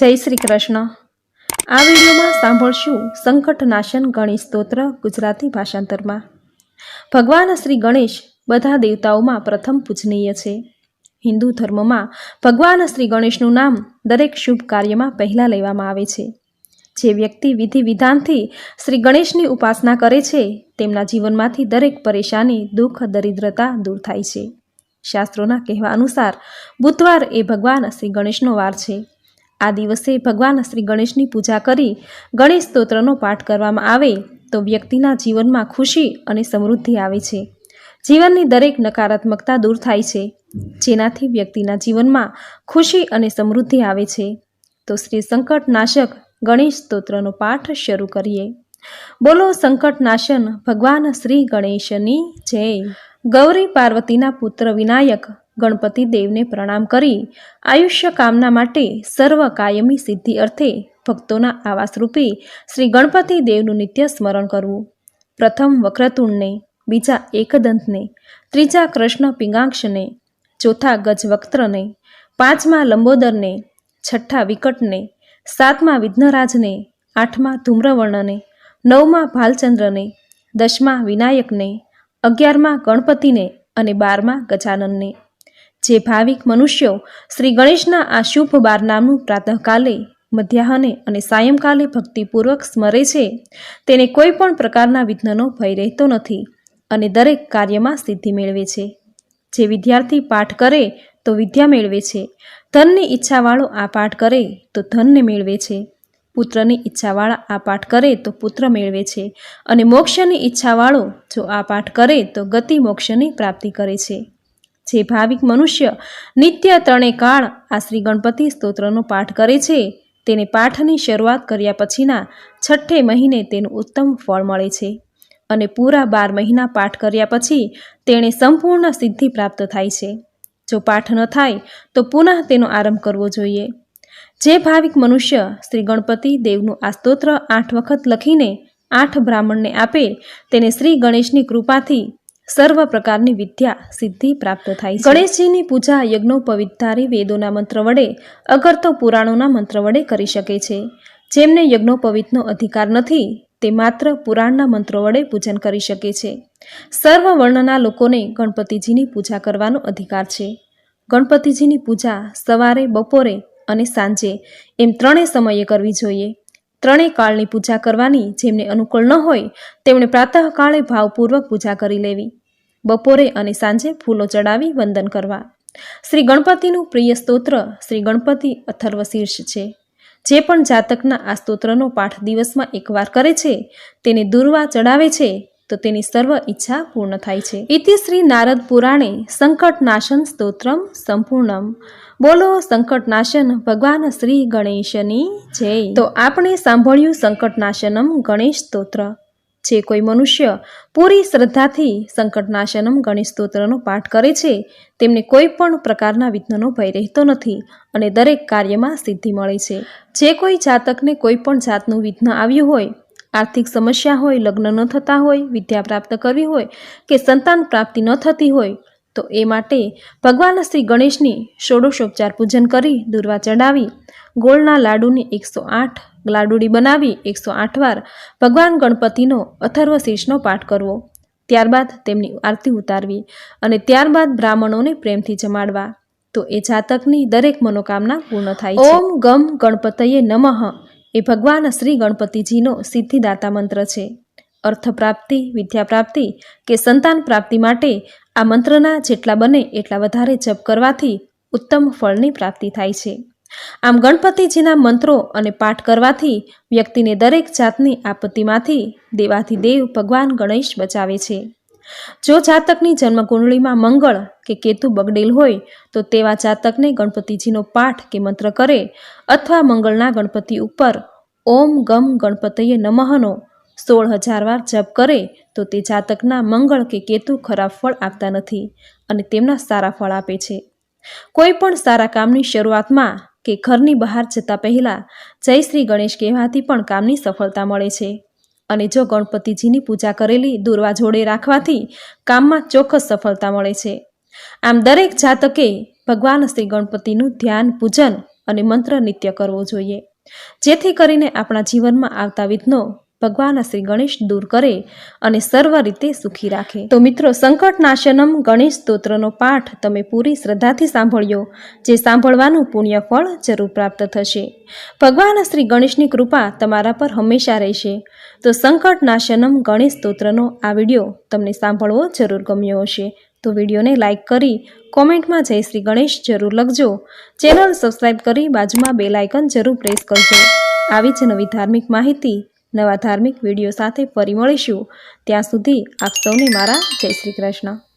જય શ્રી કૃષ્ણ. આ વિડીયોમાં સાંભળશું સંકટ નાશન ગણેશ સ્તોત્ર ગુજરાતી ભાષાંતરમાં. ભગવાન શ્રી ગણેશ બધા દેવતાઓમાં પ્રથમ પૂજનીય છે. હિન્દુ ધર્મમાં ભગવાન શ્રી ગણેશનું નામ દરેક શુભ કાર્યમાં પહેલાં લેવામાં આવે છે. જે વ્યક્તિ વિધિ વિધાનથી શ્રી ગણેશની ઉપાસના કરે છે, તેમના જીવનમાંથી દરેક પરેશાની, દુઃખ, દરિદ્રતા દૂર થાય છે. શાસ્ત્રોના કહેવા અનુસાર બુધવાર એ ભગવાન શ્રી ગણેશનો વાર છે. આ દિવસે ભગવાન શ્રી ગણેશની પૂજા કરી ગણેશ સ્તોત્રનો પાઠ કરવામાં આવે તો વ્યક્તિના જીવનમાં ખુશી અને સમૃદ્ધિ આવે છે. જીવનની દરેક નકારાત્મકતા દૂર થાય છે, જેનાથી વ્યક્તિના જીવનમાં ખુશી અને સમૃદ્ધિ આવે છે. તો શ્રી સંકટ નાશક ગણેશ સ્તોત્રનો પાઠ શરૂ કરીએ. બોલો સંકટ નાશન ભગવાન શ્રી ગણેશની જય. ગૌરી પાર્વતીના પુત્ર વિનાયક ગણપતિ દેવને પ્રણામ કરી આયુષ્ય કામના માટે સર્વ કાયમી સિદ્ધિ અર્થે ભક્તોના આવાસરૂપે શ્રી ગણપતિ દેવનું નિત્ય સ્મરણ કરવું. પ્રથમ વક્રતુંડને, બીજા એકદંતને, ત્રીજા કૃષ્ણ પિંગાક્ષને, ચોથા ગજવક્ત્રને, પાંચમા લંબોદરને, છઠ્ઠા વિકટને, સાતમા વિઘ્નરાજને, આઠમા ધૂમ્રવર્ણને, નવમા ભાલચંદ્રને, દસમા વિનાયકને, અગિયારમા ગણપતિને અને બારમા ગજાનનને. જે ભાવિક મનુષ્યો શ્રી ગણેશના આ શુભ બાર નામનું પ્રાતઃકાલે, મધ્યાહને અને સાયંકાલે ભક્તિપૂર્વક સ્મરે છે, તેને કોઈ પણ પ્રકારના વિઘ્નનો ભય રહેતો નથી અને દરેક કાર્યમાં સિદ્ધિ મેળવે છે. જે વિદ્યાર્થી પાઠ કરે તો વિદ્યા મેળવે છે. ધનની ઈચ્છાવાળો આ પાઠ કરે તો ધનને મેળવે છે. પુત્રની ઈચ્છાવાળા આ પાઠ કરે તો પુત્ર મેળવે છે અને મોક્ષની ઈચ્છાવાળો જો આ પાઠ કરે તો ગતિ મોક્ષની પ્રાપ્તિ કરે છે. જે ભાવિક મનુષ્ય નિત્ય ત્રણે કાળ આ શ્રી ગણપતિ સ્તોત્રનો પાઠ કરે છે, તેને પાઠની શરૂઆત કર્યા પછીના છઠ્ઠે મહિને તેનું ઉત્તમ ફળ મળે છે અને પૂરા બાર મહિના પાઠ કર્યા પછી તેણે સંપૂર્ણ સિદ્ધિ પ્રાપ્ત થાય છે. જો પાઠ ન થાય, તો પુનઃ તેનો આરંભ કરવો જોઈએ. જે ભાવિક મનુષ્ય શ્રી ગણપતિ દેવનું આ સ્તોત્ર આઠ વખત લખીને આઠ બ્રાહ્મણને આપે, તેને શ્રી ગણેશની કૃપાથી સર્વ પ્રકારની વિદ્યા સિદ્ધિ પ્રાપ્ત થાય છે. ગણેશજીની પૂજા યજ્ઞોપવિતધારી વેદોના મંત્ર વડે, અગર તો પુરાણોના મંત્ર વડે કરી શકે છે. જેમને યજ્ઞોપવિતનો અધિકાર નથી, તે માત્ર પુરાણના મંત્રો વડે પૂજન કરી શકે છે. સર્વ વર્ણના લોકોને ગણપતિજીની પૂજા કરવાનો અધિકાર છે. ગણપતિજીની પૂજા સવારે, બપોરે અને સાંજે એમ ત્રણેય સમયે કરવી જોઈએ. ત્રણેય કાળની પૂજા કરવાની જેમને અનુકૂળ ન હોય, તેમણે પ્રાતઃકાળે ભાવપૂર્વક પૂજા કરી લેવી. બપોરે અને સાંજે ફૂલો ચડાવી વંદન કરવા. શ્રી ગણપતિનું પ્રિય સ્તોત્ર શ્રી ગણપતિ અથર્વ શીર્ષ છે. જે પણ જાતકના આ સ્તોત્રનો પાઠ દિવસમાં એકવાર કરે છે, તેને દુર્વા ચડાવે છે, તો તેની સર્વ ઈચ્છા પૂર્ણ થાય છે. ઇતિ શ્રી નારદ પુરાણે સંકટ નાશન સ્તોત્રમ સંપૂર્ણમ. બોલો સંકટ નાશન ભગવાન શ્રી ગણેશની જય. તો આપણે સાંભળ્યું સંકટ નાશનમ ગણેશ સ્તોત્ર. જે કોઈ મનુષ્ય પૂરી શ્રદ્ધાથી સંકટનાશનમ ગણેશ સ્તોત્રનો પાઠ કરે છે, તેમને કોઈ પણ પ્રકારના વિઘ્નનો ભય રહેતો નથી અને દરેક કાર્યમાં સિદ્ધિ મળે છે. જે કોઈ જાતકને કોઈ પણ જાતનું વિઘ્ન આવ્યું હોય, આર્થિક સમસ્યા હોય, લગ્ન ન થતા હોય, વિદ્યા પ્રાપ્ત કરવી હોય કે સંતાન પ્રાપ્તિ ન થતી હોય તો એ માટે ભગવાન શ્રી ગણેશની ષોડશોપચાર પૂજન કરી દુર્વા ચડાવી, ગોળના લાડુની એકસો આઠ, લાડુડી બનાવી એકસો આઠ વાર ભગવાન ગણપતિનો અથર્વ શીર્ષનો પાઠ કરવો. ત્યારબાદ તેમની આરતી ઉતારવી અને ત્યારબાદ બ્રાહ્મણોને પ્રેમથી જમાડવા. તો એ જાતકની દરેક મનોકામના પૂર્ણ થાય ઓમ ગમ ગણપતયે નમઃ. એ ભગવાન શ્રી ગણપતિજીનો સિદ્ધિદાતા મંત્ર છે. અર્થ પ્રાપ્તિ વિદ્યા પ્રાપ્તિ કે સંતાન પ્રાપ્તિ માટે આ મંત્રના જેટલા બને એટલા વધારે જપ કરવાથી ઉત્તમ ફળની પ્રાપ્તિ થાય છે. આમ ગણપતિજીના મંત્રો અને પાઠ કરવાથી વ્યક્તિને દરેક જાતની આપત્તિમાંથી દેવાધિદેવ ભગવાન ગણેશ બચાવે છે. જો જાતકની જન્મકુંડળીમાં મંગળ કે કેતુ બગડેલ હોય, તો તેવા જાતકને ગણપતિજીનો પાઠ કે મંત્ર કરે અથવા મંગળના ગણપતિ ઉપર ઓમ ગમ ગણપતયે નમઃનો સોળ હજાર વાર જપ કરે તો તે જાતકના મંગળ કે કેતુ ખરાબ ફળ આપતા નથી અને તેમના સારા ફળ આપે છે. કોઈ પણ સારા કામની શરૂઆતમાં કે ઘરની બહાર જતા પહેલાં જય શ્રી ગણેશ કહેવાથી પણ કામની સફળતા મળે છે. અને જો ગણપતિજીની પૂજા કરેલી દુર્વા જોડે રાખવાથી કામમાં ચોક્કસ સફળતા મળે છે. આમ દરેક જાતકે ભગવાન શ્રી ગણપતિનું ધ્યાન, પૂજન અને મંત્ર નિત્ય કરવો જોઈએ. જેથી કરીને આપણા જીવનમાં આવતા વિઘ્નો ભગવાન શ્રી ગણેશ દૂર કરે અને સર્વ રીતે સુખી રાખે. તો મિત્રો સંકટ નાશનમ ગણેશ સ્તોત્રનો પાઠ તમે પૂરી શ્રદ્ધાથી સાંભળ્યો, જે સાંભળવાનું પુણ્ય ફળ જરૂર પ્રાપ્ત થશે. ભગવાન શ્રી ગણેશની કૃપા તમારા પર હંમેશા રહેશે. તો સંકટ નાશનમ ગણેશ સ્તોત્રનો આ વીડિયો તમને સાંભળવો જરૂર ગમ્યો હશે. તો વિડીયોને લાઇક કરી, કોમેન્ટમાં જય શ્રી ગણેશ જરૂર લખજો. ચેનલ સબસ્ક્રાઇબ કરી બાજુમાં બેલ આઇકન જરૂર પ્રેસ કરજો. આવી જ નવી ધાર્મિક માહિતી નવા ધાર્મિક વીડિયો સાથે ફરી મળીશું. ત્યાં સુધી આપ સૌને મારા જય શ્રી કૃષ્ણ.